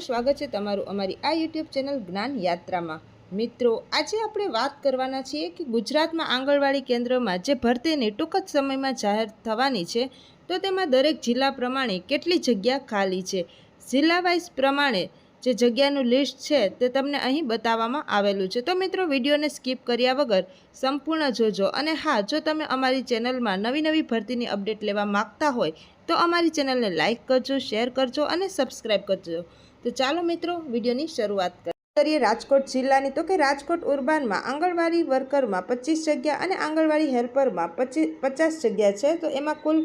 સ્વાગત છે તમારું અમારી આ યુટ્યુબ ચેનલ જ્ઞાન યાત્રામાં. મિત્રો, આજે આપણે વાત કરવાના છીએ કે ગુજરાતમાં આંગણવાડી કેન્દ્રમાં જે ભરતીની ટૂંક જ સમયમાં જાહેર થવાની છે, તો તેમાં દરેક જિલ્લા પ્રમાણે કેટલી જગ્યા ખાલી છે? જિલ્લા વાઇઝ પ્રમાણે જે જગ્યાનું લિસ્ટ છે, તે તમને અહીં બતાવવામાં આવેલું છે. તો મિત્રો, વિડીયોને સ્કીપ કર્યા વગર સંપૂર્ણ જોજો. અને હા, જો તમે અમારી ચેનલમાં નવી નવી ભરતીની અપડેટ લેવા માગતા હોય, તો અમારી ચેનલને લાઇક કરજો, શેર કરજો અને સબસ્ક્રાઈબ કરજો. તો ચાલો મિત્રો, વિડીયોની શરૂઆત કરીએ. રાજકોટ જિલ્લાની તો કે રાજકોટ ઉર્બાનમાં આંગણવાડી વર્કરમાં પચીસ જગ્યા અને આંગણવાડી હેલ્પરમાં પચીસ પચાસ જગ્યા છે. તો એમાં કુલ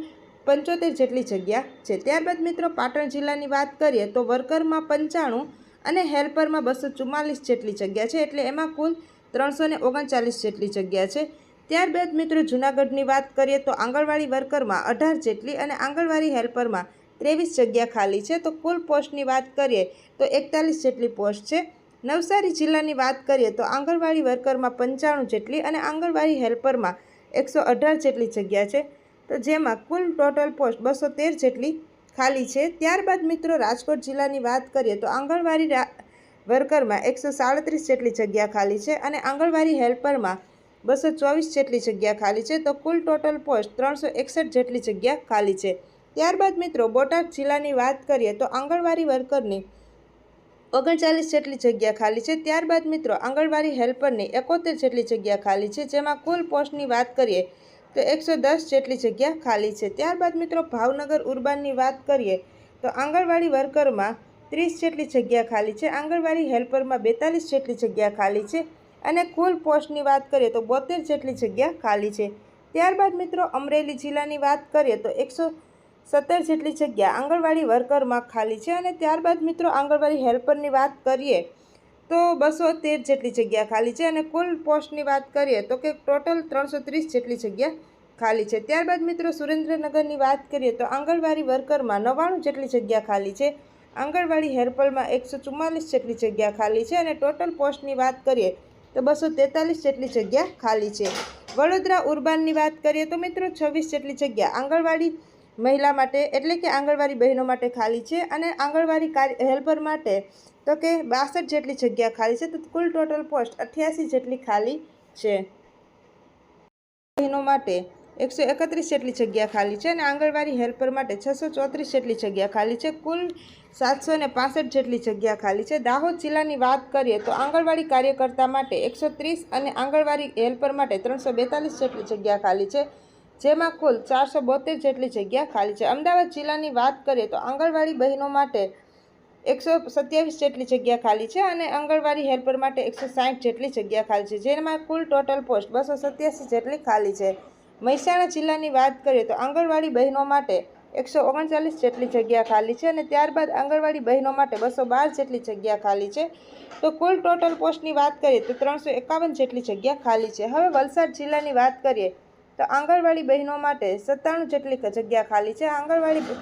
પંચોતેર જેટલી જગ્યા છે. ત્યારબાદ મિત્રો, પાટણ જિલ્લાની વાત કરીએ તો વર્કરમાં પંચાણું અને હેલ્પરમાં બસો ચુમ્માલીસ જેટલી જગ્યા છે. એટલે એમાં કુલ ત્રણસો ને ઓગણચાલીસ જેટલી જગ્યા છે. ત્યારબાદ મિત્રો, જૂનાગઢની વાત કરીએ તો આંગણવાડી વર્કરમાં અઢાર જેટલી અને આંગણવાડી હેલ્પરમાં ત્રેવીસ જગ્યા ખાલી છે, તો કુલ પોસ્ટની વાત કરીએ તો એકતાલીસ જેટલી પોસ્ટ છે. નવસારી જિલ્લાની વાત કરીએ તો આંગણવાડી વર્કરમાં પંચાણું જેટલી અને આંગણવાડી હેલ્પરમાં એકસો અઢાર જેટલી જગ્યા છે. તો જેમાં કુલ ટોટલ પોસ્ટ બસો તેર જેટલી ખાલી છે. ત્યારબાદ મિત્રો રાજકોટ જિલ્લાની વાત કરીએ તો આંગણવાડી વર્કરમાં એકસો સાડત્રીસ જેટલી જગ્યા ખાલી છે અને આંગણવાડી હેલ્પરમાં બસો ચોવીસ જેટલી જગ્યા ખાલી છે. તો કુલ ટોટલ પોસ્ટ ત્રણસો એકસઠ જેટલી જગ્યા ખાલી છે. ત્યારબાદ મિત્રો બોટાદ જિલ્લાની વાત કરીએ તો આંગણવાડી વર્કરની ઓગણચાલીસ જેટલી જગ્યા ખાલી છે. ત્યારબાદ મિત્રો આંગણવાડી હેલ્પરની એકોતેર જેટલી જગ્યા ખાલી છે. જેમાં કુલ પોસ્ટની વાત કરીએ તો એકસો દસ જેટલી જગ્યા ખાલી છે. ત્યારબાદ મિત્રો ભાવનગર ઉર્બાનની વાત કરીએ તો આંગણવાડી વર્કરમાં ત્રીસ જેટલી જગ્યા ખાલી છે. આંગણવાડી હેલ્પરમાં બેતાલીસ જેટલી જગ્યા ખાલી છે અને કુલ પોસ્ટની વાત કરીએ તો બોતેર જેટલી જગ્યા ખાલી છે. ત્યારબાદ મિત્રો અમરેલી જિલ્લાની વાત કરીએ તો એકસો સત્તર જેટલી જગ્યા આંગણવાડી વર્કરમાં ખાલી છે અને ત્યારબાદ મિત્રો આંગણવાડી હેલ્પરની વાત કરીએ તો બસો તેર જેટલી જગ્યા ખાલી છે અને કુલ પોસ્ટની વાત કરીએ તો કે ટોટલ ત્રણસો ત્રીસ જેટલી જગ્યા ખાલી છે. ત્યારબાદ મિત્રો સુરેન્દ્રનગરની વાત કરીએ તો આંગણવાડી વર્કરમાં નવ્વાણું જેટલી જગ્યા ખાલી છે. આંગણવાડી હેલ્પરમાં એકસો ચુમ્માલીસ જેટલી જગ્યા ખાલી છે અને ટોટલ પોસ્ટની વાત કરીએ તો બસો તેતાલીસ જેટલી જગ્યા ખાલી છે. વડોદરા ઉર્બાનની વાત કરીએ તો મિત્રો છવ્વીસ જેટલી જગ્યા આંગણવાડી મહિલા માટે એટલે કે આંગણવાડી બહેનો માટે ખાલી છે અને આંગણવાડી હેલ્પર માટે તો કે બાસઠ જેટલી જગ્યા ખાલી છે તો કુલ ટોટલ પોસ્ટ અઠ્યાસી જેટલી ખાલી છે. બહેનો માટે એકસો એકત્રીસ જેટલી જગ્યા ખાલી છે અને આંગણવાડી હેલ્પર માટે છસો ચોત્રીસ જેટલી જગ્યા ખાલી છે. કુલ સાતસો ને પાસઠ જેટલી જગ્યા ખાલી છે. દાહોદ જિલ્લાની વાત કરીએ તો આંગણવાડી કાર્યકર્તા માટે એકસો ત્રીસ અને આંગણવાડી હેલ્પર માટે ત્રણસો બેતાલીસ જેટલી જગ્યા ખાલી છે. જેમાં કુલ ચારસો બોતેર જેટલી જગ્યા ખાલી છે. અમદાવાદ જિલ્લાની વાત કરીએ તો આંગણવાડી બહેનો માટે એકસો સત્યાવીસ જેટલી જગ્યા ખાલી છે અને આંગણવાડી હેલ્પર માટે એકસો સાઠ જેટલી જગ્યા ખાલી છે. જેમાં કુલ ટોટલ પોસ્ટ બસો સત્યાસી જેટલી ખાલી છે. મહેસાણા જિલ્લાની વાત કરીએ તો આંગણવાડી બહેનો માટે એકસો ઓગણચાલીસ જેટલી જગ્યા ખાલી છે અને ત્યારબાદ આંગણવાડી બહેનો માટે બસો બાર જેટલી જગ્યા ખાલી છે. તો કુલ ટોટલ પોસ્ટની વાત કરીએ તો ત્રણસો એકાવન જેટલી જગ્યા ખાલી છે. હવે વલસાડ જિલ્લાની વાત કરીએ તો આંગણવાડી બહેનો માટે સત્તાણું જેટલી જગ્યા ખાલી છે. આંગણવાડી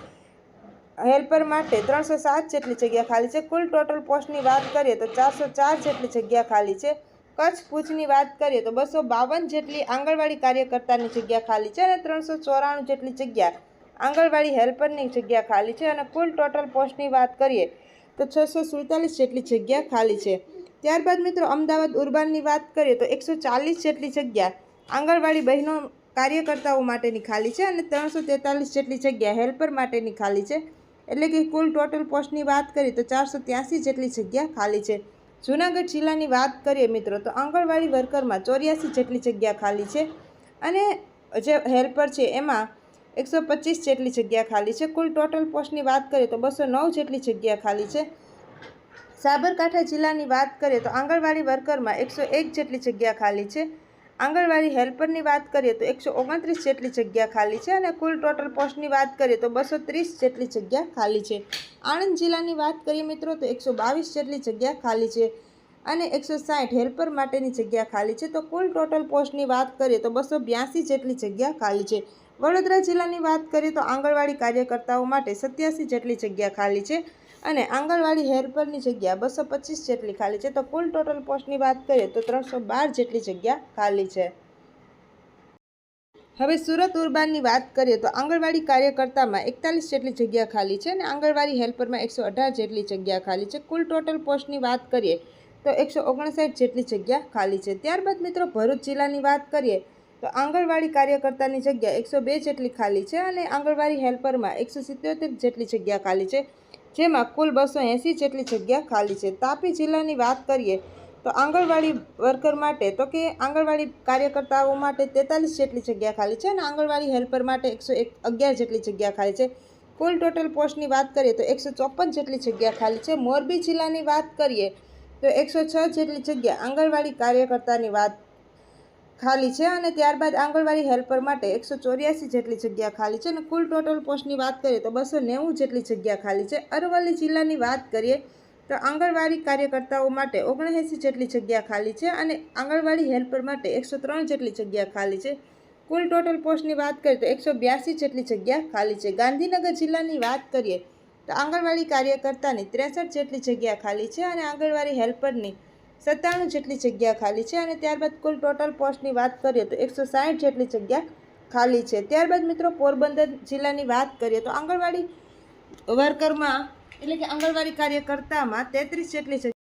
હેલ્પર માટે ત્રણસો સાત જેટલી જગ્યા ખાલી છે. કુલ ટોટલ પોસ્ટની વાત કરીએ તો ચારસો ચાર જેટલી જગ્યા ખાલી છે. કચ્છ ભુજની વાત કરીએ તો બસો બાવન જેટલી આંગણવાડી કાર્યકર્તાની જગ્યા ખાલી છે અને ત્રણસો ચોરાણું જેટલી જગ્યા આંગણવાડી હેલ્પરની જગ્યા ખાલી છે અને કુલ ટોટલ પોસ્ટની વાત કરીએ તો છસો સુડતાલીસ જેટલી જગ્યા ખાલી છે. ત્યારબાદ મિત્રો અમદાવાદ ઉર્બાનની વાત કરીએ તો એકસો ચાલીસ જેટલી જગ્યા આંગણવાડી બહેનો કાર્યકર્તાઓ માટેની ખાલી છે અને ત્રણસો તેતાલીસ જેટલી જગ્યા હેલ્પર માટેની ખાલી છે. એટલે કે કુલ ટોટલ પોસ્ટની વાત કરીએ તો ચારસો ત્યાંસી જેટલી જગ્યા ખાલી છે. જૂનાગઢ જિલ્લાની વાત કરીએ મિત્રો તો આંગણવાડી વર્કરમાં ચોર્યાસી જેટલી જગ્યા ખાલી છે અને જે હેલ્પર છે એમાં એકસો પચીસ જેટલી જગ્યા ખાલી છે. કુલ ટોટલ પોસ્ટની વાત કરીએ તો બસો નવ જેટલી જગ્યા ખાલી છે. સાબરકાંઠા જિલ્લાની વાત કરીએ તો આંગણવાડી વર્કરમાં એકસો એક જેટલી જગ્યા ખાલી છે. આંગણવાડી હેલ્પરની વાત કરીએ તો એકસો ઓગણત્રીસ જેટલી જગ્યા ખાલી છે અને કુલ ટોટલ પોસ્ટની વાત કરીએ તો બસો ત્રીસ જેટલી જગ્યા ખાલી છે. આણંદ જિલ્લાની વાત કરીએ મિત્રો તો એકસો બાવીસ જેટલી જગ્યા ખાલી છે અને એકસો સાઠ હેલ્પર માટેની જગ્યા ખાલી છે. તો કુલ ટોટલ પોસ્ટની વાત કરીએ તો બસો બ્યાસી જેટલી જગ્યા ખાલી છે. વડોદરા જિલ્લાની વાત કરીએ તો આંગણવાડી કાર્યકર્તાઓ માટે સત્યાસી જેટલી જગ્યા ખાલી છે અને આંગણવાડી હેલ્પરની જગ્યા બસો પચીસ જેટલી ખાલી છે. તો કુલ ટોટલ પોસ્ટની વાત કરીએ તો ત્રણસો બાર જેટલી જગ્યા ખાલી છે. હવે સુરત ઉર્બાનની વાત કરીએ તો આંગણવાડી કાર્યકર્તામાં એકતાલીસ જેટલી જગ્યા ખાલી છે અને આંગણવાડી હેલ્પરમાં એકસો અઢાર જેટલી જગ્યા ખાલી છે. કુલ ટોટલ પોસ્ટની વાત કરીએ તો એકસો ઓગણસાઠ જેટલી જગ્યા ખાલી છે. ત્યારબાદ મિત્રો ભરૂચ જિલ્લાની વાત કરીએ તો આંગણવાડી કાર્યકર્તાની જગ્યા એકસો બે જેટલી ખાલી છે અને આંગણવાડી હેલ્પરમાં એકસો સિત્યોતેર જેટલી જગ્યા ખાલી છે. જેમાં કુલ બસો એંસી જેટલી જગ્યા ખાલી છે. તાપી જિલ્લાની વાત કરીએ તો આંગણવાડી વર્કર માટે તો કે આંગણવાડી કાર્યકર્તાઓ માટે તેતાલીસ જેટલી જગ્યા ખાલી છે અને આંગણવાડી હેલ્પર માટે એકસો એક અગિયાર જેટલી જગ્યા ખાલી છે. કુલ ટોટલ પોસ્ટની વાત કરીએ તો એકસો ચોપન જેટલી જગ્યા ખાલી છે. મોરબી જિલ્લાની વાત કરીએ તો એકસો છ જેટલી જગ્યા આંગણવાડી કાર્યકર્તાની વાત ખાલી છે અને ત્યારબાદ આંગણવાડી હેલ્પર માટે એકસો ચોર્યાસી જેટલી જગ્યા ખાલી છે અને કુલ ટોટલ પોસ્ટની વાત કરીએ તો બસો નેવું જેટલી જગ્યા ખાલી છે. અરવલ્લી જિલ્લાની વાત કરીએ તો આંગણવાડી કાર્યકર્તાઓ માટે ઓગણએંસી જેટલી જગ્યા ખાલી છે અને આંગણવાડી હેલ્પર માટે એકસો ત્રણ જેટલી જગ્યા ખાલી છે. કુલ ટોટલ પોસ્ટની વાત કરીએ તો એકસો બ્યાસી જેટલી જગ્યા ખાલી છે. ગાંધીનગર જિલ્લાની વાત કરીએ તો આંગણવાડી કાર્યકર્તાની ત્રેસઠ જેટલી જગ્યા ખાલી છે અને આંગણવાડી હેલ્પરની સત્તાણું જેટલી જગ્યા ખાલી છે અને ત્યારબાદ કુલ ટોટલ પોસ્ટની વાત કરીએ તો એકસો સાઠ જેટલી જગ્યા ખાલી છે. ત્યારબાદ મિત્રો પોરબંદર જિલ્લાની વાત કરીએ તો આંગણવાડી વર્કરમાં એટલે કે આંગણવાડી કાર્યકર્તામાં તેત્રીસ જેટલી